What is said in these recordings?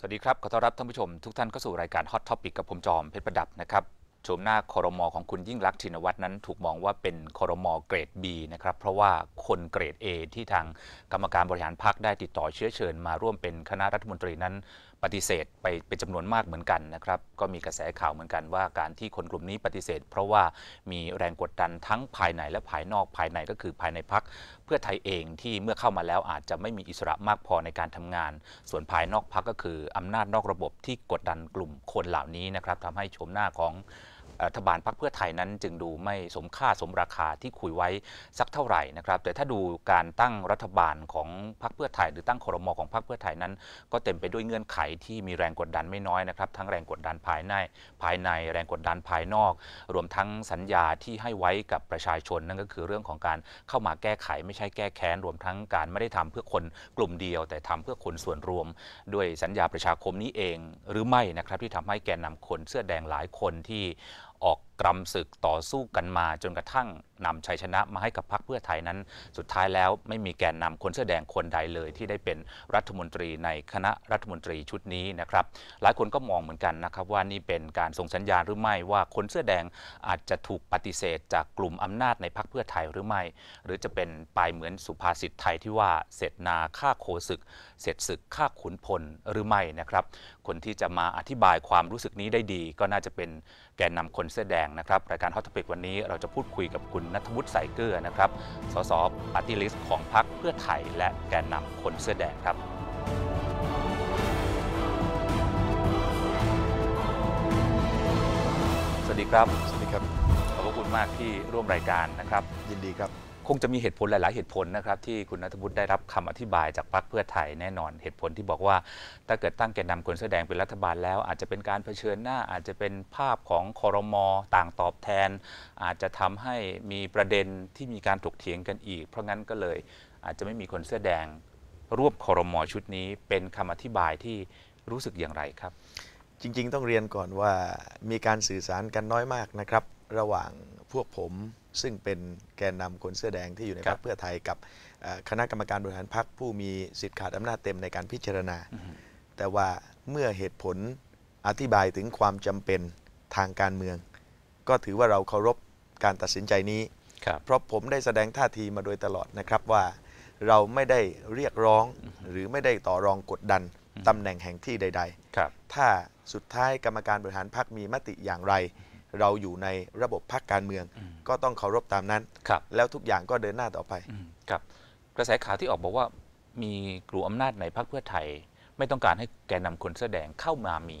สวัสดีครับ ขอต้อนรับท่านผู้ชมทุกท่านเข้าสู่รายการ Hot Topic กับผมจอมเพชรประดับนะครับชมหน้าคอรมอของคุณยิ่งรักชินวัตรนั้น ถูกมองว่าเป็นคอรมอเกรด B นะครับ เพราะว่าคนเกรด A ที่ทางกรรมการบริหารพรรคได้ติดต่อเชื้อเชิญมาร่วมเป็นคณะรัฐมนตรีนั้น ปฏิเสธไปเป็นจำนวนมากเหมือนกันนะครับก็มีกระแสข่าวเหมือนกันว่าการที่คนกลุ่มนี้ปฏิเสธ เพราะว่ามีแรงกดดันทั้งภายในและภายนอกภายในก็คือภายในพักเพื่อไทยเองที่เมื่อเข้ามาแล้วอาจจะไม่มีอิสระมากพอในการทำงาน ส่วนภายนอกพักก็คืออำนาจนอกระบบที่กดดันกลุ่มคนเหล่านี้นะครับทำให้ชมหน้าของ รัฐบาลพรรคเพื่อไทยนั้น จึงดูไม่สมค่าสมราคาที่คุยไว้สักเท่าไหร่นะครับแต่ถ้าดูการตั้งรัฐบาลของพรรคเพื่อไทย หรือตั้งครมของพรรคเพื่อไทยนั้น ก็เต็มไปด้วยเงื่อนไขที่มีแรงกดดันไม่น้อยนะครับทั้งแรงกดดันภายในภายในแรงกดดันภายนอก รวมทั้งสัญญาที่ให้ไว้กับประชาชนนั่นก็คือเรื่องของการเข้ามาแก้ไขไม่ใช่แก้แค้นรวมทั้งการไม่ได้ทำเพื่อคนกลุ่มเดียว แต่ทำเพื่อคนส่วนรวม ด้วยสัญญาประชาคมนี้เองหรือไม่นะครับที่ทำให้แกนนำคนเสื้อแดงหลายคนที่ ออก กรำศึกต่อสู้กันมาจนกระทั่งนำชัยชนะมาให้กับพรรคเพื่อไทยนั้น สุดท้ายแล้วไม่มีแกนนำคนเสื้อแดงคนใดเลย ที่ได้เป็นรัฐมนตรีในคณะรัฐมนตรีชุดนี้นะครับ หลายคนก็มองเหมือนกันนะครับว่านี่เป็นการส่งสัญญาณหรือไม่ว่าคนเสื้อแดงอาจจะถูกปฏิเสธ จากกลุ่มอำนาจในพรรคเพื่อไทยหรือไม่ หรือจะเป็นปลายเหมือนสุภาษิตไทยที่ว่าเสร็จนาฆ่าโคศึก เสร็จศึกฆ่าขุนพลหรือไม่นะครับ คนที่จะมาอธิบายความรู้สึกนี้ได้ดี ก็น่าจะเป็นแกนนำคนเสื้อแดงนะครับรายการฮอต t o ปิกวันนี้เราจะพูดคุยกับคุณนัทวุฒิสายเกลือนะครับสสปฏิลิสของพรรคเพื่อไทยและแกนนำคนเสื้อแดงครับสวัสดีครับสวัสดีครับขอบพระคุณมากที่ร่วมรายการนะครับยินดีครับ คงจะมีเหตุผลหลาย ๆ เหตุผลนะครับที่คุณนัทวุฒิได้รับคำอธิบายจากพรรคเพื่อไทยแน่นอนเหตุผลที่บอกว่า ถ้าเกิดตั้งแกนนำคนแสอแดงเป็นรัฐบาลแล้ว อาจจะเป็นการเผชิญหน้าอาจจะเป็นภาพของคอรมอต่างตอบแทน อาจจะทำให้มีประเด็นที่มีการถกเถียงกันอีก เพราะงั้นก็เลยอาจจะไม่มีคนเสื้อแดงรวมคอรมอชุดนี้ เป็นคำอธิบายที่รู้สึกอย่างไรครับ จริง ๆ ต้องเรียนก่อนว่ามีการสื่อสารกันน้อยมากนะครับ ระหว่างพวกผม ซึ่งเป็นแกนนำคนเสื้อแดงที่อยู่ในครัพรบรคเพื่อไทยกับเอ่อคณะกรรมการบริหารพรรคผู้มีสิทธิ์ขาดอำนาจเต็มในการพิจารณา แต่ว่าเมื่อเหตุผลอธิบายถึงความจำเป็นทางการเมือง ก็ถือว่าเราเคารพการตัดสินใจนี้ครับเพราะผมได้แสดงท่าทีมาโดยตลอดนะครับว่าเราไม่ได้เรียกร้องหรือไม่ได้ต่อรองกดดันตำแหน่งแห่งที่ใดๆครับถ้าสุดท้ายกรรมการบริหารพรรคมีมติอย่างไร เราอยู่ในระบบพรรคการเมืองอืมก็ต้องเคารพตามนั้นครับแล้วทุกอย่างก็เดินหน้าต่อไปอืมครับกระแสข่าวที่ออกบอกว่ามีกลุ่มอำนาจในพรรคเพื่อไทย ไม่ต้องการให้แกนนำคนเสื้อแดงเข้ามามี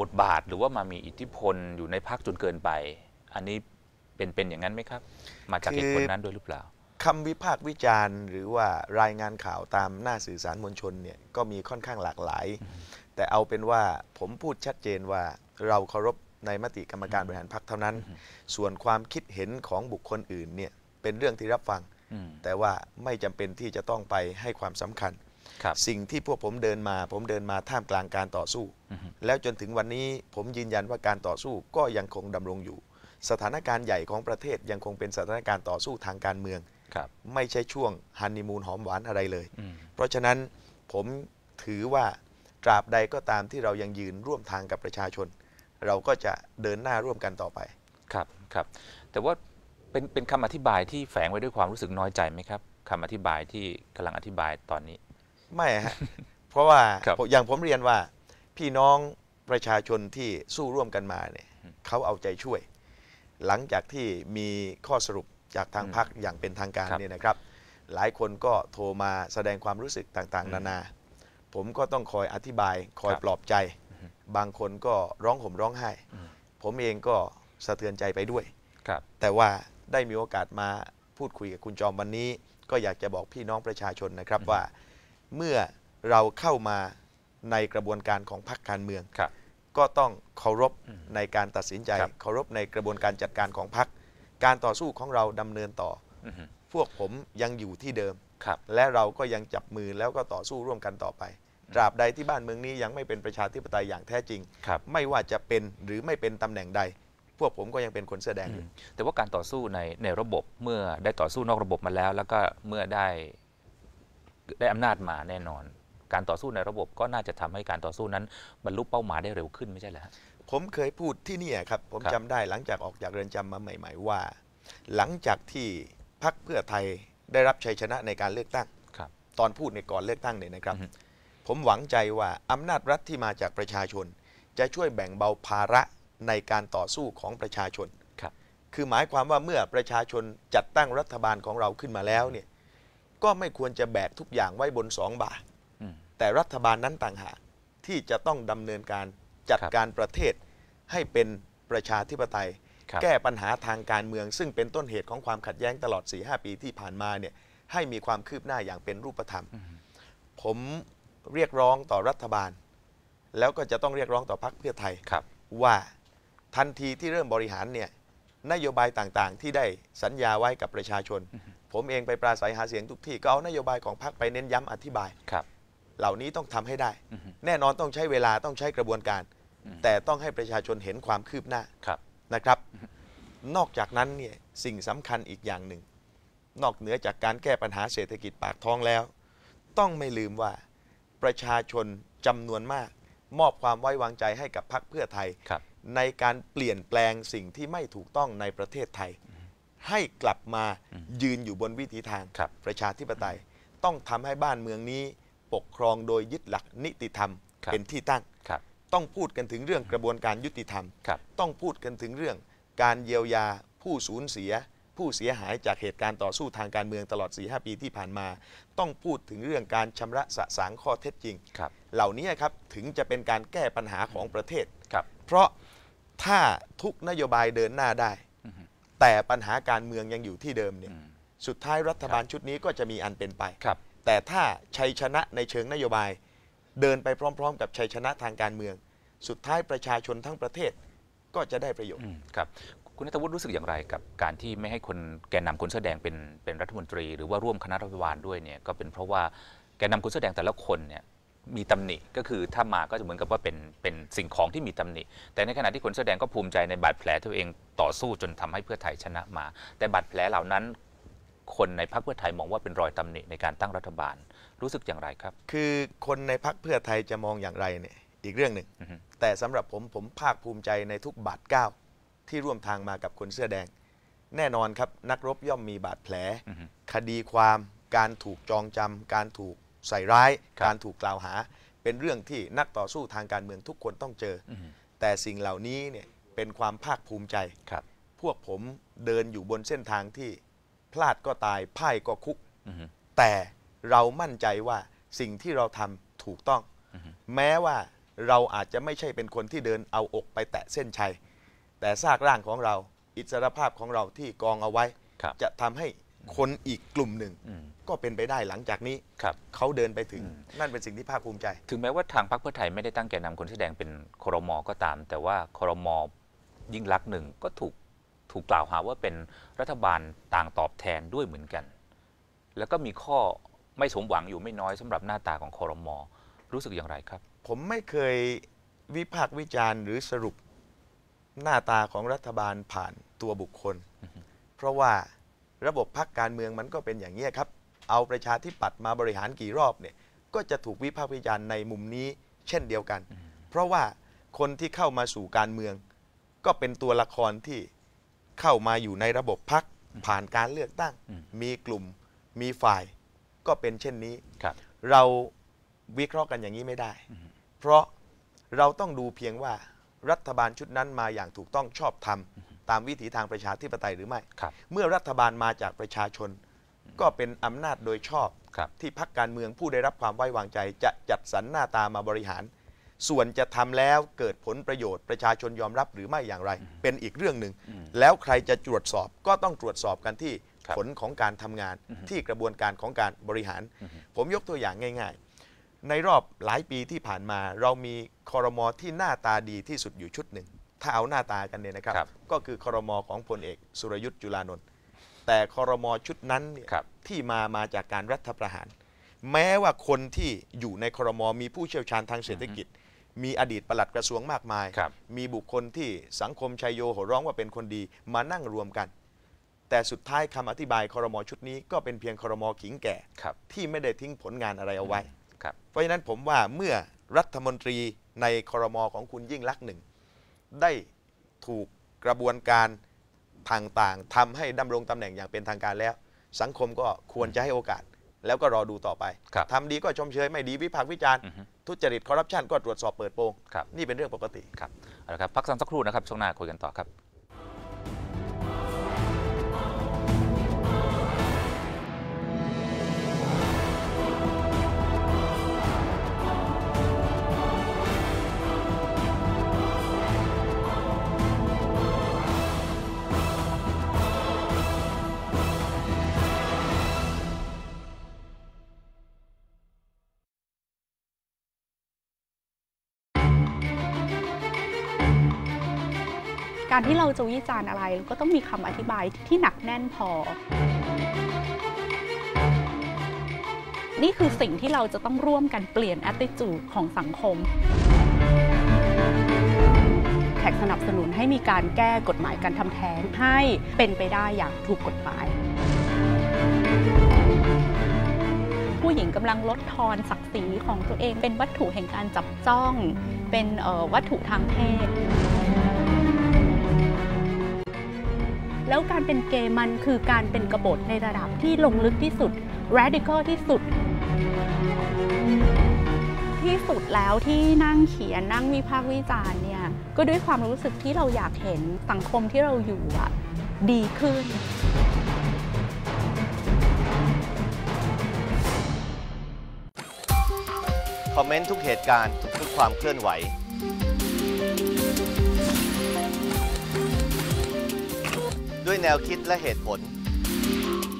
บทบาท หรือว่ามามีอิทธิพลอยู่ในพรรคจนเกินไป อันนี้เป็นเป็นอย่างนั้นไหมครับ มาจากคือเหตุผลนั้นด้วยหรือเปล่าคำวิพากษ์วิจารณ์ หรือว่ารายงานข่าวตามหน้าสื่อสารมวลชนเนี่ยก็มีค่อนข้างหลากหลาย แต่เอาเป็นว่าผมพูดชัดเจนว่าเราเคารพ ในมติกรรมการบริหารพรรคเท่านั้น ส่วนความคิดเห็นของบุคคลอื่นเนี่ยเป็นเรื่องที่รับฟังอืมแต่ว่าไม่จำเป็นที่จะต้องไปให้ความสำคัญครับสิ่งที่พวกผมเดินมา ผมเดินมาท่ามกลางการต่อสู้อือฮึแล้วจนถึงวันนี้ผมยืนยันว่าการต่อสู้ก็ยังคงดำรงอยู่ สถานการณ์ใหญ่ของประเทศยังคงเป็นสถานการณ์ต่อสู้ทางการเมืองครับไม่ใช่ช่วงฮันนีมูนหอมหวานอะไรเลยอืมเพราะฉะนั้นผมถือว่าตราบใดก็ตามที่เรายังยืนร่วมทางกับประชาชน เราก็จะเดินหน้าร่วมกันต่อไป ครับครับ แต่ว่าเป็นเป็นคำอธิบายที่แฝงไว้ด้วยความรู้สึกน้อยใจไหมครับคำอธิบายที่กำลังอธิบายตอนนี้ ไม่ฮะ เพราะว่าครับอย่างผมเรียนว่าพี่น้องประชาชนที่สู้ร่วมกันมาเนี่ยอืมเขาเอาใจช่วย หลังจากที่มีข้อสรุปจากทางอืมพรรคอย่างเป็นทางการครับ เนี่ยนะครับ หลายคนก็โทรมาแสดงความรู้สึกต่างอืมๆนานา ผมก็ต้องคอยอธิบายคอยครับ ปลอบใจอือฮึ บางคนก็ร้องห่มร้องไห้อืมผมเองก็สะเทือนใจไปด้วยครับแต่ว่าได้มีโอกาสมาพูดคุยกับคุณจอมวันนี้ ก็อยากจะบอกพี่น้องประชาชนนะครับอือฮึว่า เมื่อเราเข้ามาในกระบวนการของพรรคการเมืองครับ ก็ต้องเคารพอืมในการตัดสินใจ ครับ เคารพในกระบวนการจัดการของพรรคการต่อสู้ของเราดำเนินต่อ อือฮึพวกผมยังอยู่ที่เดิม ครับ และเราก็ยังจับมือแล้วก็ต่อสู้ร่วมกันต่อไป ตราบใดที่บ้านเมืองนี้ยังไม่เป็นประชาธิปไตยอย่างแท้จริงครับไม่ว่าจะเป็นหรือไม่เป็นตำแหน่งใด พวกผมก็ยังเป็นคนเสื้อแดงอยู่แต่ว่าการต่อสู้ในในระบบเมื่อได้ต่อสู้นอกระบบมาแล้ว แล้วก็เมื่อได้ได้อำนาจมาแน่นอน การต่อสู้ในระบบก็น่าจะทำให้การต่อสู้นั้นบรรลุเป้าหมายได้เร็วขึ้นไม่ใช่เหรอฮะผมเคยพูดที่เนี่ยครับ ผมครับจำได้หลังจากออกจากเรือนจำมาใหม่ ๆ ว่า หลังจากที่พักเพื่อไทยได้รับชัยชนะในการเลือกตั้งครับตอนพูดในก่อนเลือกตั้งเนี่ยนะครับอือฮึ ผมหวังใจว่าอำนาจรัฐที่มาจากประชาชน จะช่วยแบ่งเบาภาระในการต่อสู้ของประชาชนครับคือหมายความว่าเมื่อประชาชนจัดตั้งรัฐบาลของเราขึ้นมาแล้วเนี่ยก็ไม่ควรจะแบกทุกอย่างไว้บนสองบ่าอืมแต่รัฐบาลนั้นต่างหากที่จะต้องดำเนินการจัดครับการประเทศให้เป็นประชาธิปไตยครับแก้ปัญหาทางการเมือง ซึ่งเป็นต้นเหตุของความขัดแย้งตลอด 4-5 ปีที่ผ่านมาเนี่ยให้มีความคืบหน้าอย่างเป็นรูปธรรมอืมผม เรียกร้องต่อรัฐบาล แล้วก็จะต้องเรียกร้องต่อพรรคเพื่อไทยครับ ว่าทันทีที่เริ่มบริหารเนี่ยนโยบายต่างๆ ที่ได้สัญญาไว้กับประชาชน ผมเองไปปราศัยหาเสียงทุกที่ก็เอานโยบายของพรรคไปเน้นย้ำอธิบายครับเหล่านี้ต้องทำให้ได้อือฮึแน่นอนต้องใช้เวลาต้องใช้กระบวนการอืมแต่ต้องให้ประชาชนเห็นความคืบหน้าครับนะครับ นอกจากนั้นเนี่ยสิ่งสำคัญอีกอย่างหนึ่ง นอกเหนือจากการแก้ปัญหาเศรษฐกิจปากท้องแล้ว ต้องไม่ลืมว่า ประชาชนจำนวนมาก มอบความไว้วางใจให้กับพรรคเพื่อไทยครับในการเปลี่ยนแปลงสิ่งที่ไม่ถูกต้องในประเทศไทย ให้กลับมายืนอยู่บนวิถีทางครับประชาธิปไตย ต้องทำให้บ้านเมืองนี้ปกครองโดยยึดหลักนิติธรรมครับเป็นที่ตั้งครับต้องพูดกันถึงเรื่องกระบวนการยุติธรรมครับต้องพูดกันถึงเรื่องการเยียวยาผู้สูญเสีย ผู้เสียหายจากเหตุการณ์ต่อสู้ทางการเมืองตลอด 4-5 ปีที่ผ่านมา ต้องพูดถึงเรื่องการชำระสะสางข้อเท็จจริงครับเหล่านี้ครับถึงจะเป็นการแก้ปัญหาของประเทศครับเพราะถ้าทุกนโยบายเดินหน้าได้อือฮึแต่ปัญหาการเมืองยังอยู่ที่เดิมเนี่ยอืมสุดท้ายรัฐบาลชุดนี้ก็จะมีอันเป็นไปครับแต่ถ้าชัยชนะในเชิงนโยบาย เดินไปพร้อม ๆ กับชัยชนะทางการเมือง สุดท้ายประชาชนทั้งประเทศก็จะได้ประโยชน์อืมครับ คุณนัทวุฒิรู้สึกอย่างไรกับการที่ไม่ให้คนแกนนำคนเสื้อแดงเป็นเป็นรัฐมนตรี หรือว่าร่วมคณะรัฐบาลด้วยเนี่ยก็เป็นเพราะว่าแกนนำคนเสื้อแดงแต่ละคนเนี่ยมีตำหนิก็คือถ้ามาก็จะเหมือนกับว่าเป็นเป็นสิ่งของที่มีตำหนิ แต่ในขณะที่คนเสื้อแดงก็ภูมิใจในบาดแผลที่ตัวเองต่อสู้จนทำให้เพื่อไทยชนะมา แต่บาดแผลเหล่านั้น คนในพรรคเพื่อไทยมองว่าเป็นรอยตำหนิในการตั้งรัฐบาลรู้สึกอย่างไรครับ คือคนในพักเพื่อไทยจะมองอย่างไรเนี่ยอีกเรื่องหนึ่งอือฮึแต่สำหรับผมผมภาคภูมิใจในทุกบาทก้าว ที่ร่วมทางมากับคนเสื้อแดง แน่นอนครับนักรบย่อมมีบาดแผลอือฮึคดีความการถูกจองจำการถูกใส่ร้ายครับการถูกกล่าวหา เป็นเรื่องที่นักต่อสู้ทางการเมืองทุกคนต้องเจออือฮึแต่สิ่งเหล่านี้เนี่ยเป็นความภาคภูมิใจครับพวกผมเดินอยู่บนเส้นทางที่พลาดก็ตายพ่ายก็คุกอือฮึแต่เรามั่นใจว่าสิ่งที่เราทำถูกต้องอือฮึแม้ว่าเราอาจจะไม่ใช่เป็นคนที่เดินเอาอกไปแตะเส้นชัย แต่ซากร่างของเราอิสรภาพของเราที่กองเอาไว้ครับจะทำให้คนอีกกลุ่มหนึ่งอืมก็เป็นไปได้หลังจากนี้ครับเขาเดินไปถึงอืมนั่นเป็นสิ่งที่ภาคภูมิใจ ถึงแม้ว่าทางพรรคเพื่อไทยไม่ได้ตั้งแกนนำคนแสอแดงเป็นครมก็ตาม แต่ว่าครมยิ่งลักษณ์หนึ่งก็ถูกถูกกล่าวหาว่าเป็นรัฐบาลต่างตอบแทนด้วยเหมือนกัน แล้วก็มีข้อไม่สมหวังอยู่ไม่น้อยสำหรับหน้าตาของครมรู้สึกอย่างไรครับ ผมไม่เคยวิพากษ์วิจารณ์หรือสรุป หน้าตาของรัฐบาลผ่านตัวบุคคล เพราะว่าระบบพักการเมืองมันก็เป็นอย่างนี้ยครับ เอาประชาธิปัตย์มาบริหารกี่รอบเนี่ยก็จะถูกวิพากษ์วิจารณ์ในมุมนี้เช่นเดียวกัน เพราะว่าคนที่เข้ามาสู่การเมือง ก็เป็นตัวละครที่เข้ามาอยู่ในระบบพักผ่านการเลือกตั้งอืมมีกลุ่มมีฝ่ายก็เป็นเช่นนี้ครับเราวิเคราะห์กันอย่างนี้ไม่ได้ เพราะเราต้องดูเพียงว่า รัฐบาลชุดนั้นมาอย่างถูกต้องชอบธรรมตามวิถีทางประชาธิปไตยหรือไม่ครับเมื่อรัฐบาลมาจากประชาชน ก็เป็นอำนาจโดยชอบครับที่พักการเมืองผู้ได้รับความไว้วางใจ จะจัดสรรหน้าตามาบริหาร ส่วนจะทำแล้วเกิดผลประโยชน์ประชาชนยอมรับหรือไม่อย่างไร เป็นอีกเรื่องหนึ่งอืมแล้วใครจะตรวจสอบก็ต้องตรวจสอบกันที่ครับผลของการทำงานอือฮึที่กระบวนการของการบริหารอือฮึผมยกตัวอย่างง่าย ๆ ในรอบหลายปีที่ผ่านมา เรามีคอรมอที่หน้าตาดีที่สุดอยู่ชุดหนึ่ง ถ้าเอาหน้าตากันเนี่ยนะครับครับก็คือคอรมอของพลเอกสุรยุทธ์จุลานนท์แต่คอรมอชุดนั้นเนี่ยครับที่มามาจากการรัฐประหาร แม้ว่าคนที่อยู่ในคอรมอมีผู้เชี่ยวชาญทางเศรษฐกิจ มีอดีตปลัดกระทรวงมากมายครับมีบุคคลที่สังคมชัยโยโหร้องว่าเป็นคนดีมานั่งรวมกันแต่สุดท้ายคำอธิบายคอรมอชุดนี้ก็เป็นเพียงคอรมอขิงแก่ครับที่ไม่ได้ทิ้งผลงานอะไรเอาไว้ครับ เพราะฉะนั้นผมว่าเมื่อรัฐมนตรีในครมของคุณยิ่งลักษณ์หนึ่งได้ถูกกระบวนการต่างๆทำให้ดำรงตำแหน่งอย่างเป็นทางการแล้ว สังคมก็ควรจะให้โอกาส แล้วก็รอดูต่อไปครับทำดีก็ชมเชยไม่ดีวิพากษ์วิจารณ์อือฮึทุจริตคอร์รัปชันก็ตรวจสอบเปิดโปงครับนี่เป็นเรื่องปกติครับเอาละครับพักสักครู่นะครับช่วงหน้าคุยกันต่อครับ การที่เราจะวิจารณ์อะไรเราก็ต้องมีคำอธิบายที่หนักแน่นพอ นี่คือสิ่งที่เราจะต้องร่วมกันเปลี่ยน attitude ของสังคมแขกสนับสนุนให้มีการแก้กฎหมายการทำแท้งให้เป็นไปได้อย่างถูกกฎหมาย ผู้หญิงกำลังลดทอนศักดิ์ศรีของตัวเอง เป็นวัตถุแห่งการจับจ้อง เป็นวัตถุทางเพศ แล้วการเป็นเกย์มันคือการเป็นกบฏในระดับที่ลงลึกที่สุด radical ที่สุด ที่สุดแล้วที่นั่งเขียนนั่งวิพากษ์วิจารณ์เนี่ยก็ด้วยความรู้สึกที่เราอยากเห็นสังคมที่เราอยู่อะดีขึ้นคอมเมนต์ทุกเหตุการณ์ทุกความเคลื่อนไหว ด้วยแนวคิดและเหตุผล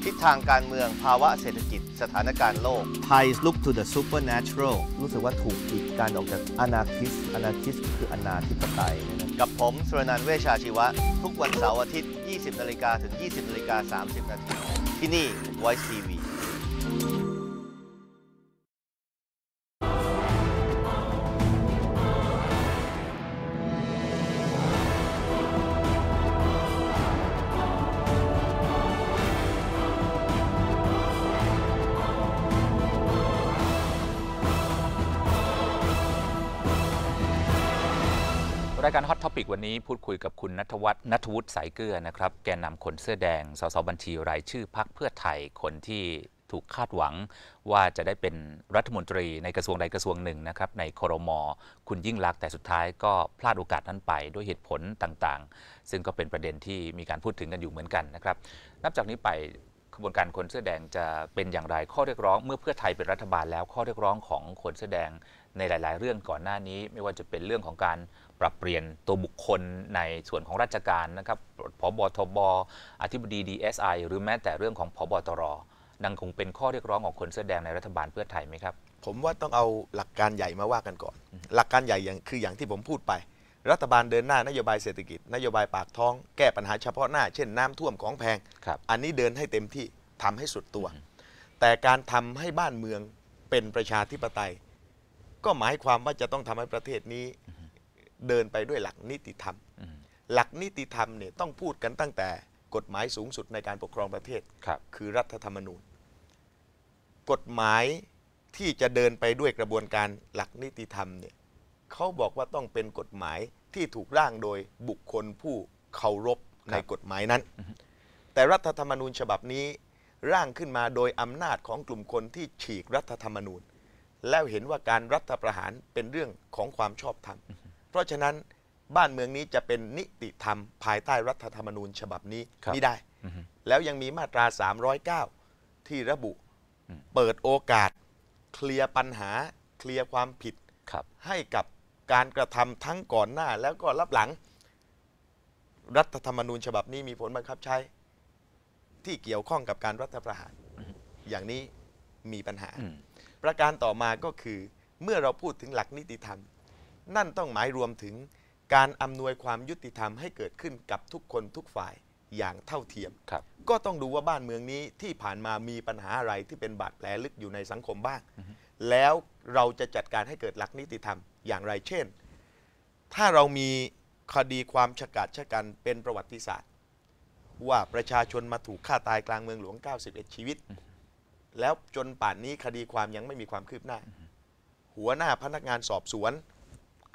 ทิศทางการเมืองภาวะเศรษฐกิจ สถานการณ์โลก Thai look to the supernatural รู้สึกว่าถูกกีดกันออกจากอนาคิสอนาคิสคืออนาธิปไตยกับผมสุรนันท์เวชชาชีวะ ทุกวันเสาร์อาทิตย์ 20 นาฬิกาถึง 20 นาฬิกา 30 นาทีที่นี่ Voice TV รายการ Hot Topic วันนี้พูดคุยกับคุณนัทวัฒน์นัทวุฒิสายเกลือนะครับ แกนนำคนเสื้อแดง สสบัญชีรายชื่อพักเพื่อไทยคนที่ถูกคาดหวังว่าจะได้เป็นรัฐมนตรีในกระทรวงใดกระทรวงหนึ่งนะครับ ในครม คุณยิ่งลักแต่สุดท้ายก็พลาดโอกาสนั้นไปด้วยเหตุผลต่างๆ ซึ่งก็เป็นประเด็นที่มีการพูดถึงกันอยู่เหมือนกันนะครับ นับจากนี้ไปขบวนการคนเสื้อแดงจะเป็นอย่างไรข้อเรียกร้อง เมื่อเพื่อไทยเป็นรัฐบาลแล้วข้อเรียกร้องของคนเสื้อแดงในหลาย ๆ เรื่องก่อนหน้านี้ ไม่ว่าจะเป็นเรื่องของการ ปรับเปลี่ยนตัวบุคคลในส่วนของราชการนะครับพบทบอธิบดี DSI หรือแม้แต่เรื่องของพบตรนังคงเป็นข้อเรียกร้องของคนเสื้อแดงในรัฐบาลเพื่อไทยไหมครับ ผมว่าต้องเอาหลักการใหญ่มาว่ากันก่อน หลักการใหญ่อย่างคืออย่างที่ผมพูดไป รัฐบาลเดินหน้านโยบายเศรษฐกิจ นโยบายปากท้อง แก้ปัญหาเฉพาะหน้า เช่นน้ำท่วมของแพงครับอันนี้เดินให้เต็มที่ทำให้สุดตัว แต่การทำให้บ้านเมืองเป็นประชาธิปไตย ก็หมายความว่าจะต้องทำให้ประเทศนี้ เดินไปด้วยหลักนิติธรรมอืมหลักนิติธรรมเนี่ยต้องพูดกันตั้งแต่กฎหมายสูงสุดในการปกครองประเทศครับคือรัฐธรรมนูญ กฎหมายที่จะเดินไปด้วยกระบวนการหลักนิติธรรมเนี่ยเขาบอกว่าต้องเป็นกฎหมายที่ถูกร่างโดยบุคคลผู้เคารพในกฎหมายนั้น แต่รัฐธรรมนูญฉบับนี้ร่างขึ้นมาโดยอำนาจของกลุ่มคนที่ฉีกรัฐธรรมนูญ แล้วเห็นว่าการรัฐประหารเป็นเรื่องของความชอบธรรม เพราะฉะนั้นบ้านเมืองนี้จะเป็นนิติธรรม ภายใต้รัฐธรรมนูญฉบับนี้ครับไม่ได้อือฮึแล้วยังมีมาตรา 309 ที่ระบุอืมเปิดโอกาส เคลียร์ปัญหาเคลียร์ความผิดครับให้กับการกระทำทั้งก่อนหน้าแล้วก็รับหลัง รัฐธรรมนูญฉบับนี้มีผลบังคับใช้ ที่เกี่ยวข้องกับการรัฐประหาร อย่างนี้มีปัญหาอืมประการต่อมาก็คือเมื่อเราพูดถึงหลักนิติธรรม นั่นต้องหมายรวมถึงการอำนวยความยุติธรรมให้เกิดขึ้นกับทุกคนทุกฝ่ายอย่างเท่าเทียมครับก็ต้องดูว่าบ้านเมืองนี้ที่ผ่านมามีปัญหาอะไรที่เป็นบาดแผลลึกอยู่ในสังคมบ้าง แล้วเราจะจัดการให้เกิดหลักนิติธรรมอย่างไรเช่น ถ้าเรามีคดีความฉกาจฉกันเป็นประวัติศาสตร์ ว่าประชาชนมาถูกฆ่าตายกลางเมืองหลวง 91 ชีวิต แล้วจนป่านนี้คดีความยังไม่มีความคืบหน้า หัวหน้าพนักงานสอบสวนครับ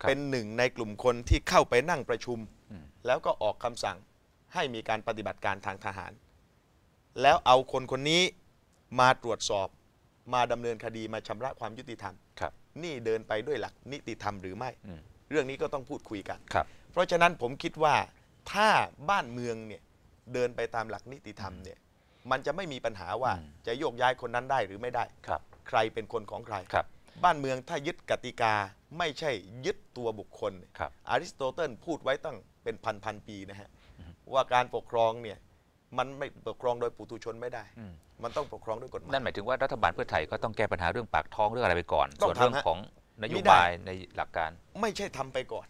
เป็นหนึ่งในกลุ่มคนที่เข้าไปนั่งประชุมอืมแล้วก็ออกคำสั่งให้มีการปฏิบัติการทางทหาร แล้วเอาคนคนนี้มาตรวจสอบมาดำเนินคดีมาชำระความยุติธรรมครับนี่เดินไปด้วยหลักนิติธรรมหรือไม่อืมเรื่องนี้ก็ต้องพูดคุยกันครับเพราะฉะนั้นผมคิดว่าถ้าบ้านเมืองเนี่ยเดินไปตามหลักนิติธรรมเนี่ยมันจะไม่มีปัญหาว่าอืมจะโยกย้ายคนนั้นได้หรือไม่ได้ครับใครเป็นคนของใครครั บบ้านเมืองถ้ายึดกติกาไม่ใช่ยึดตัวบุคคลเนี่ยครับอริสโตเติลพูดไว้ตั้งเป็นพันพันๆปีนะฮะว่าการปกครองเนี่ยมันไม่ปกครองโดยปุถุชนไม่ได้อืมมันต้องปกครองด้วยกฎหมาย นั่นหมายถึงว่ารัฐบาลเพื่อไทยก็ต้องแก้ปัญหาเรื่องปากท้องเรื่องอะไรไปก่อนต้องส่วนเรื่องทำฮะของนโยมิได้บายในหลักการ ไม่ใช่ทำไปก่อน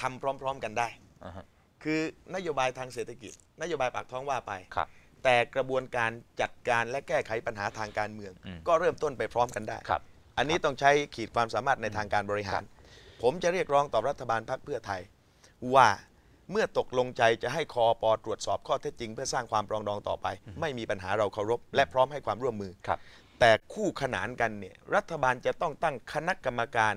ทำพร้อม ๆกันได้อ่าฮะคือนโยบายทางเศรษฐกิจ นโยบายปากท้องว่าไปครับแต่กระบวนการจัดการและแก้ไขปัญหาทางการเมืองอืมก็เริ่มต้นไปพร้อมกันได้ครับ อันนี้ต้องใช้ขีดความสามารถในทางการบริหาร ผมจะเรียกร้องต่อรัฐบาลพรรคเพื่อไทย ว่าเมื่อตกลงใจจะให้คอปตรวจสอบข้อเท็จจริง เพื่อสร้างความปรองดองต่อไป ไม่มีปัญหาเราเคารพ และพร้อมให้ความร่วมมือครับแต่คู่ขนานกันเนี่ยรัฐบาลจะต้องตั้งคณะกรรมการ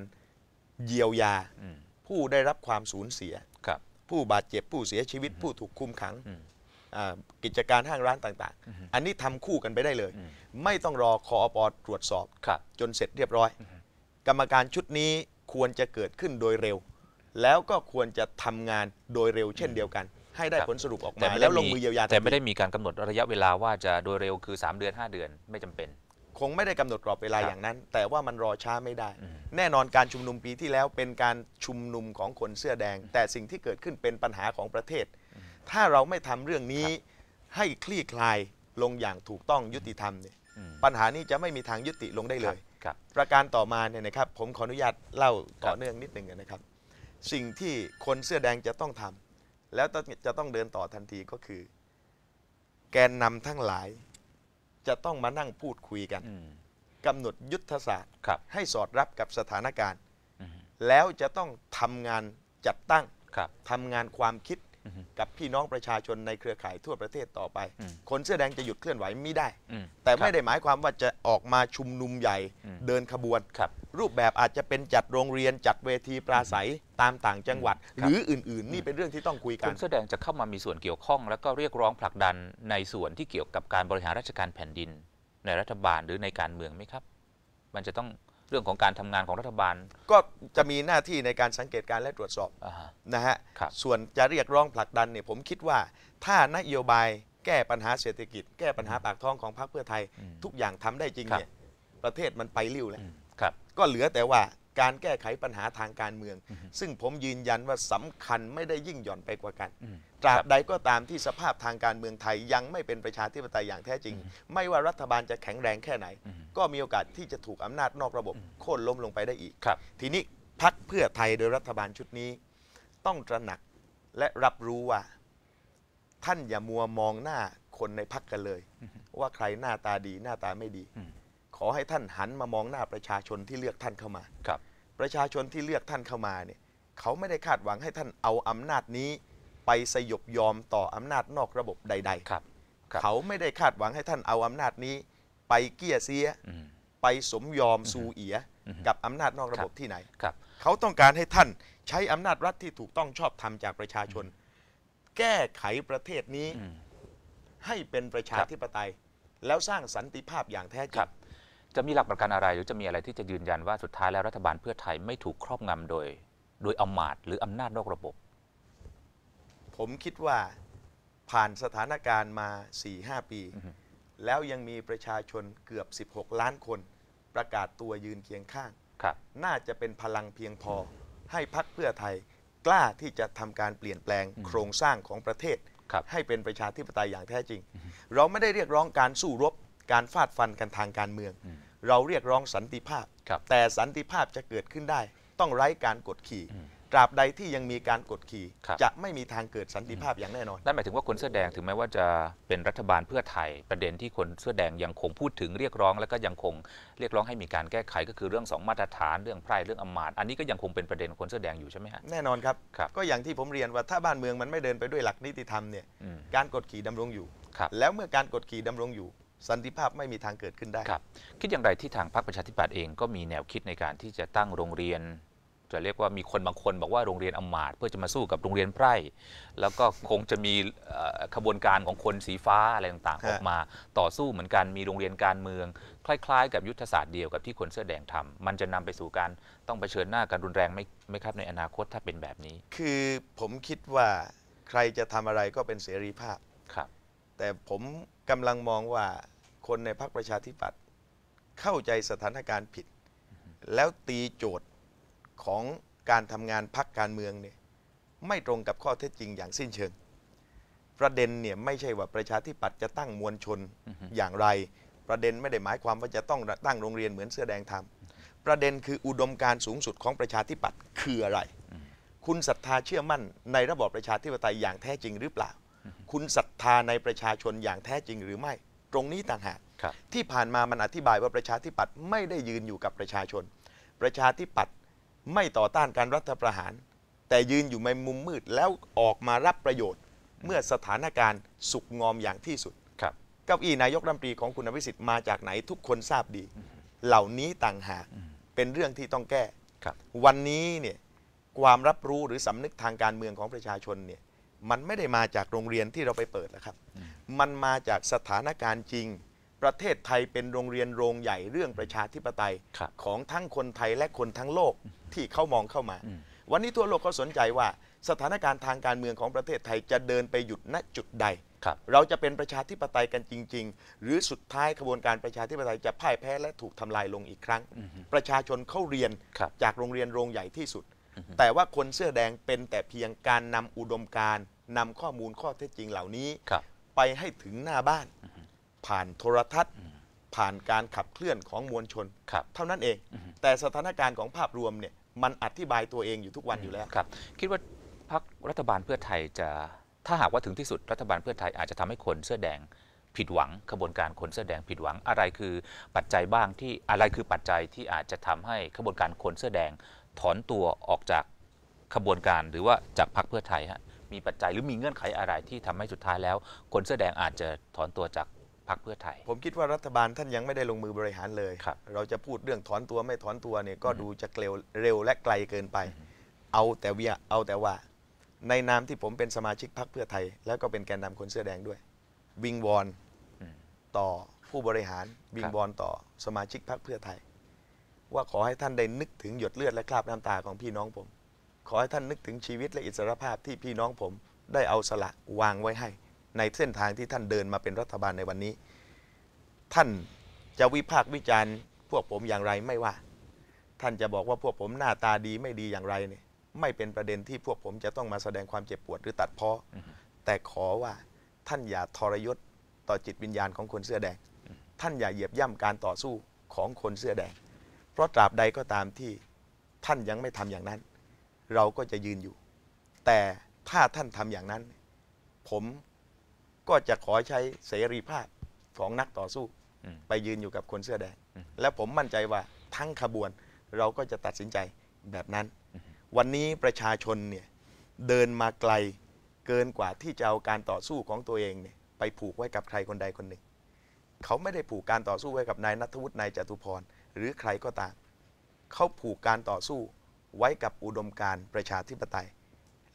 เยียวยาอืมผู้ได้รับความสูญเสียครับผู้บาดเจ็บผู้เสียชีวิตผู้ถูกคุมขังอืมอ่า กิจการห้างร้านต่างๆ อันนี้ทำคู่กันไปได้เลยอืมไม่ต้องรอคอปตรวจสอบครับจนเสร็จเรียบร้อย กรรมการชุดนี้ควรจะเกิดขึ้นโดยเร็ว แล้วก็ควรจะทำงานโดยเร็วเช่นเดียวกัน ให้ได้ครับผลสรุปออกแต่มาไม่แล้ได้วลงมือเยียวยาแต่ทันไม่ทีได้มีการกำหนดระยะเวลาว่าจะโดยเร็วคือ 3 เดือน 5 เดือนไม่จำเป็น คงไม่ได้กำหนดกรอบเวลาครับอย่างนั้น แต่ว่ามันรอช้าไม่ได้อืมแน่นอนการชุมนุมปีที่แล้วเป็นการชุมนุมของคนเสื้อแดง แต่สิ่งที่เกิดขึ้นเป็นปัญหาของประเทศ ถ้าเราไม่ทำเรื่องนี้ให้คลี่คลายลงอย่างถูกต้องยุติธรรมเนี่ยอืมปัญหานี้จะไม่มีทางยุติลงได้เลยครับประการต่อมาเนี่ยนะครับผมขออนุญาตเล่าต่คอรับเนื่องนิดหนึ่งนะครับ สิ่งที่คนเสื้อแดงจะต้องทำแล้วต้องจะต้องเดินต่อทันทีก็คือ แกนนำทั้งหลาย จะต้องมานั่งพูดคุยกันอืมกำหนดยุทธศาสตร์ครับให้สอดรับกับสถานการณ์อืมแล้วจะต้องทำงานจัดตั้งครับทำงานความคิดอืม กับพี่น้องประชาชนในเครือข่ายทั่วประเทศต่อไปอืมคนเสื้อแดงจะหยุดเคลื่อนไหวไม่ได้อืมแต่ครับไม่ได้หมายความว่าจะออกมาชุมนุมใหญ่อืมเดินขบวนครับรูปแบบอาจจะเป็นจัดโรงเรียนจัดเวทีปราศัยตามต่างจังหวัดครับหรืออื่น ๆ นี่เป็นเรื่องที่ต้องคุยคกันนเสื้อแดงจะเข้ามามีส่วนเกี่ยวข้อง แล้วก็เรียกร้องผลักดันในส่วนที่เกี่ยวกับการบริหารราชการแผ่นดิน ในรัฐบาลหรือในการเมืองไหมครับ มันจะต้อง เรื่องของการทำงานของรัฐบาล ก็จะมีหน้าที่ในการสังเกตการณ์และตรวจสอบอ่าฮะนะฮะครับส่วนจะเรียกร้องผลักดันเนี่ยผมคิดว่า ถ้านโยบายแก้ปัญหาเศรษฐกิจ แก้ปัญหาปากท้องของพรรคเพื่อไทยอืมทุกอย่างทำได้จริงครับเนี่ยประเทศมันไปริ้วแล้วอืมครับก็เหลือแต่ว่า การแก้ไขปัญหาทางการเมืองอือฮึซึ่งผมยืนยันว่าสำคัญไม่ได้ยิ่งหย่อนไปกว่ากันอืมตราคบใดก็ตามที่สภาพทางการเมืองไทยยังไม่เป็นประชาธิปไตยอย่างแท้จริง ไม่ว่ารัฐบาลจะแข็งแรงแค่ไหนอืมก็มีโอกาสที่จะถูกอำนาจนอกระบบโค่นล้มลงไปได้อีกครับทีนี้พักเพื่อไทยโดยรัฐบาลชุดนี้ ต้องตระหนักและรับรู้ว่า ท่านอย่ามัวมองหน้าคนในพักกันเลย ว่าใครหน้าตาดีหน้าตาไม่ดีอืม ขอให้ท่านหันมามองหน้าประชาชนที่เลือกท่านเข้ามาครับ ประชาชนที่เลือกท่านเข้ามาเนี่ยเขาไม่ได้คาดหวังให้ท่านเอาอำนาจนี้ ไปสยบยอมต่ออำนาจนอกระบบใดครับ ครับ เขาไม่ได้คาดหวังให้ท่านเอาอำนาจนี้ ไปเกี้ยเสีย อืม ไปสมยอมสูเอีย อือฮึกับอำนาจนอกระบบครับ ที่ไหน ครับ เขาต้องการให้ท่านใช้อำนาจรัฐที่ถูกต้องชอบธรรมจากประชาชน แก้ไขประเทศนี้อืม ให้เป็นประชาธิปไตย แล้วสร้างสันติภาพอย่างแท้จคริรัง บ จะมีหลักประกันอะไรหรือจะมีอะไรที่จะยืนยันว่าสุดท้ายแล้วรัฐบาลเพื่อไทยไม่ถูกครอบงำโดย โดยอำมาตย์หรืออำนาจนอกระบบ ผมคิดว่าผ่านสถานการณ์มา4-5ปีอือฮึแล้วยังมีประชาชนเกือบ 16 ล้านคน ประกาศตัวยืนเคียงข้างครับน่าจะเป็นพลังเพียงพอ ให้พักเพื่อไทยกล้าที่จะทำการเปลี่ยนแปลงอืมโครงสร้างของประเทศครับให้เป็นประชาธิปไตยอย่างแท้จริง เราไม่ได้เรียกร้องการสู้รบ การฟาดฟันกันทางการเมืองอืมเราเรียกร้องสันติภาพครับแต่สันติภาพจะเกิดขึ้นได้ ต้องไร้การกดขี่อืมตราบใดที่ยังมีการกดขี่ครับจะไม่มีทางเกิดสันติภาพอย่างแน่นอน นั่นหมายถึงว่าคนเสื้อแดงถึงแม้ว่าจะเป็นรัฐบาลเพื่อไทย ประเด็นที่คนเสื้อแดงยังคงพูดถึงเรียกร้อง แล้วก็ยังคงเรียกร้องให้มีการแก้ไขก็คือเรื่องสองมาตรฐานเรื่องไพร่เรื่องอำมาตย์อันนี้ก็ยังคงเป็นประเด็นคนเสื้อแดงอยู่ใช่ไหมฮะแน่นอนครับครับก็อย่างที่ผมเรียนว่าถ้าบ้านเมืองมันไม่เดินไปด้วยหลักนิติธรรมเนี่ยอืมการกดขี่ดำรงอยู่ครับแล้วเมื่อการกดขี่ดำรงอยู่ สันติภาพไม่มีทางเกิดขึ้นได้ ครับ คิดอย่างไรที่ทางพรรคประชาธิปัตย์เองก็มีแนวคิดในการที่จะตั้งโรงเรียน จะเรียกว่ามีคนบางคนบอกว่าโรงเรียนอำมาตย์เพื่อจะมาสู้กับโรงเรียนไพร่ แล้วก็คงจะมีเอ่อขบวนการของคนสีฟ้าอะไรต่างๆ ฮะ ออกมาต่อสู้เหมือนกันมีโรงเรียนการเมือง คล้าย ๆ กับยุทธศาสตร์เดียวกับที่คนเสื้อแดงทำมันจะนำไปสู่การต้องเผชิญหน้ากันรุนแรงไหมไหมครับในอนาคตถ้าเป็นแบบนี้คือผมคิดว่าใครจะทำอะไรก็เป็นเสรีภาพ ครับ แต่ผมกำลังมองว่าคนในพรรคประชาธิปัตย์เข้าใจสถานการณ์ผิด แล้วตีโจทย์ของการทำงานพรรคการเมืองเนี่ยไม่ตรงกับข้อเท็จจริงอย่างสิ้นเชิง ประเด็นเนี่ยไม่ใช่ว่าประชาธิปัตย์จะตั้งมวลชนอือฮึอย่างไร ประเด็นไม่ได้หมายความว่าจะต้องตั้งโรงเรียนเหมือนเสื้อแดงทำประเด็นคืออุดมการณ์สูงสุดของประชาธิปัตย์คืออะไร คุณศรัทธาเชื่อมั่นในระบอบประชาธิปไตยอย่างแท้จริงหรือเปล่า คุณศรัทธาในประชาชนอย่างแท้จริงหรือไม่ ตรงนี้ต่างหากครับที่ผ่านมามันอธิบายว่าประชาธิปัตย์ไม่ได้ยืนอยู่กับประชาชน ประชาธิปัตย์ไม่ต่อต้านการรัฐประหาร แต่ยืนอยู่ในมุมมืดแล้วออกมารับประโยชน์ เมื่อสถานการณ์สุกงอมอย่างที่สุดครับเก้าอี้นายกรัฐมนตรีของคุณอภิสิทธิ์มาจากไหนทุกคนทราบดี เหล่านี้ต่างหากเป็นเรื่องที่ต้องแก้ครับวันนี้เนี่ยความรับรู้หรือสำนึกทางการเมืองของประชาชนเนี่ย มันไม่ได้มาจากโรงเรียนที่เราไปเปิดนะครับ มันมาจากสถานการณ์จริง ประเทศไทยเป็นโรงเรียนโรงใหญ่เรื่องประชาธิปไตยครับของทั้งคนไทยและคนทั้งโลกที่เขามองเข้ามาอืมวันนี้ทั่วโลกเขาสนใจว่าสถานการณ์ทางการเมืองของประเทศไทยจะเดินไปหยุดณจุดใดครับเราจะเป็นประชาธิปไตยกันจริง ๆ หรือสุดท้ายกระบวนการประชาธิปไตยจะพ่ายแพ้และถูกทำลายลงอีกครั้ง ประชาชนเข้าเรียนครับจากโรงเรียนโรงใหญ่ที่สุด แต่ว่าคนเสื้อแดงเป็นแต่เพียงการนำอุดมการณ์นำข้อมูลข้อเท็จจริงเหล่านี้ ครับ ไปให้ถึงหน้าบ้าน ผ่านโทรทัศน์ ผ่านการขับเคลื่อนของมวลชน ครับ เท่านั้นเอง แต่สถานการณ์ของภาพรวมเนี่ยมันอธิบายตัวเองอยู่ทุกวันอยู่แล้ว ครับ คิดว่าพรรครัฐบาลเพื่อไทยจะ ถ้าหากว่าถึงที่สุดรัฐบาลเพื่อไทยอาจจะทำให้คนเสื้อแดงผิดหวังขบวนการคนเสื้อแดงผิดหวังอะไรคือปัจจัยบ้างที่อะไรคือปัจจัยที่อาจจะทำให้ขบวนการคนเสื้อแดง ถอนตัวออกจากขบวนการหรือว่าจากพรรคเพื่อไทยฮะมีปัจจัยหรือมีเงื่อนไขอะไรที่ทำให้สุดท้ายแล้ว คนเสื้อแดงอาจจะถอนตัวจากพรรคเพื่อไทย ผมคิดว่ารัฐบาลท่านยังไม่ได้ลงมือบริหารเลยครับเราจะพูดเรื่องถอนตัวไม่ถอนตัวเนี่ยก็ดูจะเร็วเร็วและไกลเกินไป เอาแต่เวียเอาแต่ว่า ในนามที่ผมเป็นสมาชิกพรรคเพื่อไทย แล้วก็เป็นแกนนำคนเสื้อแดงด้วย วิงวอนอืมต่อผู้บริหารวิงวอนต่อสมาชิกพรรคเพื่อไทย ว่าขอให้ท่านได้นึกถึงหยดเลือดและคราบน้ำตาของพี่น้องผม ขอให้ท่านนึกถึงชีวิตและอิสรภาพที่พี่น้องผมได้เอาสละวางไว้ให้ ในเส้นทางที่ท่านเดินมาเป็นรัฐบาลในวันนี้ ท่านจะวิพากษ์วิจารณ์ พวกผมอย่างไรไม่ว่า ท่านจะบอกว่าพวกผมหน้าตาดีไม่ดีอย่างไรเนี่ยไม่เป็นประเด็นที่พวกผมจะต้องมาแสดงความเจ็บปวดหรือตัดเพ้อแต่ขอว่าท่านอย่าทรยศต่อจิตวิญญาณของคนเสื้อแดง ท่านอย่าเหยียบย่ำการต่อสู้ของคนเสื้อแดง ราะตราบใดก็ตามที่ท่านยังไม่ทำอย่างนั้น เราก็จะยืนอยู่ แต่ถ้าท่านทำอย่างนั้น ผมก็จะขอใช้เสรีภาพของนักต่อสู้อืมไปยืนอยู่กับคนเสื้อแดงอืมและผมมั่นใจว่าทั้งขบวนเราก็จะตัดสินใจแบบนั้น วันนี้ประชาชนเนี่ยเดินมาไกลเกินกว่าที่จะเอาการต่อสู้ของตัวเองเนี่ยไปผูกไว้กับใครคนใดคนหนึ่ง เขาไม่ได้ผูกการต่อสู้ไว้กับนายนัทวุฒินายจตุพร หรือใครก็ตามเขาผูกการต่อสู้ไว้กับอุดมการณ์ประชาธิปไตย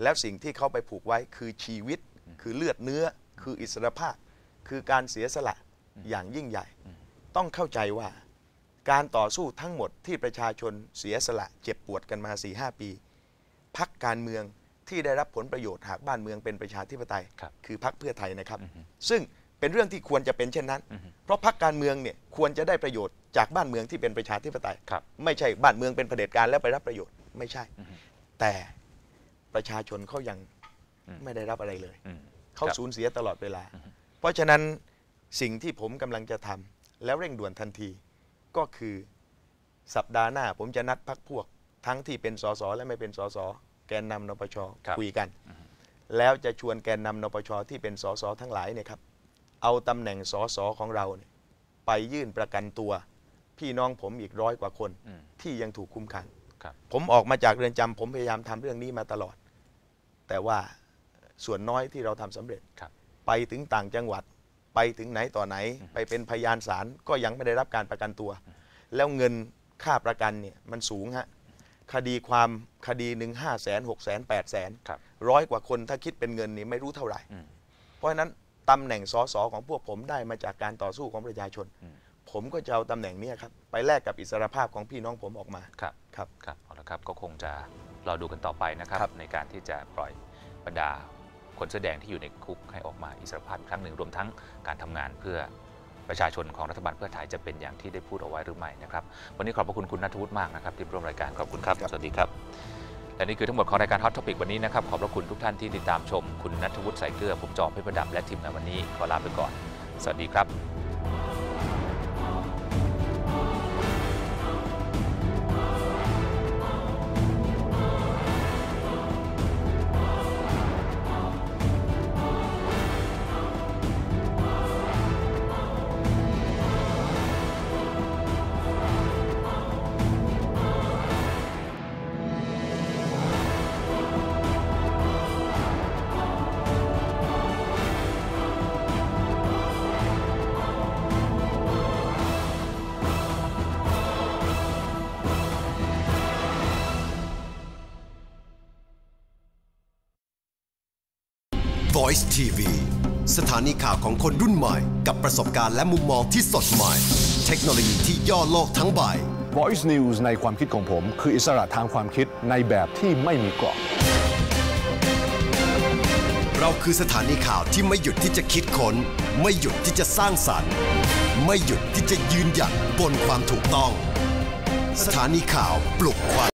แล้วสิ่งที่เขาไปผูกไว้คือชีวิต คือเลือดเนื้อ คืออิสรภาพ คือการเสียสละอย่างยิ่งใหญ่ ต้องเข้าใจว่า การต่อสู้ทั้งหมดที่ประชาชนเสียสละเจ็บปวดกันมา4-5ปีพักการเมืองที่ได้รับผลประโยชน์หากบ้านเมืองเป็นประชาธิปไตยครับคือพักเพื่อไทยนะครับ ซึ่ง เป็นเรื่องที่ควรจะเป็นเช่นนั้น เพราะพักการเมืองเนี่ยควรจะได้ประโยชน์จากบ้านเมืองที่เป็นประชาธิปไตยครับไม่ใช่บ้านเมืองเป็นเผด็จการแล้วไปรับประโยชน์ไม่ใช่ แต่ประชาชนเขายังอืมไม่ได้รับอะไรเลยอืมเขาครับสูญเสียตลอดเวลา เพราะฉะนั้นสิ่งที่ผมกำลังจะทำแล้วเร่งด่วนทันทีก็คือสัปดาห์หน้า ผมจะนัดพักพวก ทั้งที่เป็นสสและไม่เป็นสสแกนนำนปชครับคุยกัน แล้วจะชวนแกนนำนปชที่เป็นสสทั้งหลายเนี่ยครับ เอาตำแหน่งสสของเราเนี่ยไปยื่นประกันตัว พี่น้องผมอีกร้อยกว่าคนอืมที่ยังถูกคุมขังครับผมออกมาจากเรือนจำผมพยายามทำเรื่องนี้มาตลอด แต่ว่าส่วนน้อยที่เราทำสำเร็จครับไปถึงต่างจังหวัด ไปถึงไหนต่อไหน ไปเป็นพยานศาลก็ยังไม่ได้รับการประกันตัว แล้วเงินค่าประกันเนี่ยมันสูงฮะคดีความคดีหนึ่งห้าแสนหกแสนแปดแสนครับร้อยกว่าคนถ้าคิดเป็นเงินนี่ไม่รู้เท่าไหร่อืมเพราะฉะนั้น ตำแหน่งสสของพวกผมได้มาจากการต่อสู้ของประชาชนอืมผมก็จะเอาตำแหน่งเนี้ครับ ไปแลกกับอิสรภาพของพี่น้องผมออกมา ครับ ครับ ครับ เอาละครับ ก็คงจะรอดูกันต่อไปนะครับครับในการที่จะปล่อยบรรดาคนเสื้อแดงที่อยู่ในคุกให้ออกมาอิสรภาพอีกครั้งหนึ่งรวมทั้งการทำงานเพื่อประชาชนของรัฐบาลเพื่อไทยจะเป็นอย่างที่ได้พูดเอาไว้หรือไม่นะครับ วันนี้ขอบพระคุณคุณนัทวุฒิมากนะครับที่ร่วมรายการขอบคุณครับครับสวัสดีครับ และนี่คือทั้งหมดของรายการ Hot Topic วันนี้นะครับ ขอบพระคุณทุกท่านที่ติดตามชม คุณนัทวุฒิใส่เกลือ ผมจอมเพชรประดับ และทีมงานวันนี้ ขอลาไปก่อน สวัสดีครับ Voice TV สถานีข่าวของคนรุ่นใหม่ กับประสบการณ์และมุมมองที่สดใหม่ เทคโนโลยีที่ย่อโลกทั้งใบ Voice News ในความคิดของผม คืออิสระทางความคิดในแบบที่ไม่มีกรอบ เราคือสถานีข่าวที่ไม่หยุดที่จะคิดค้น ไม่หยุดที่จะสร้างสรรค์ ไม่หยุดที่จะยืนหยัดบนความถูกต้อง สถานีข่าวปลุกความ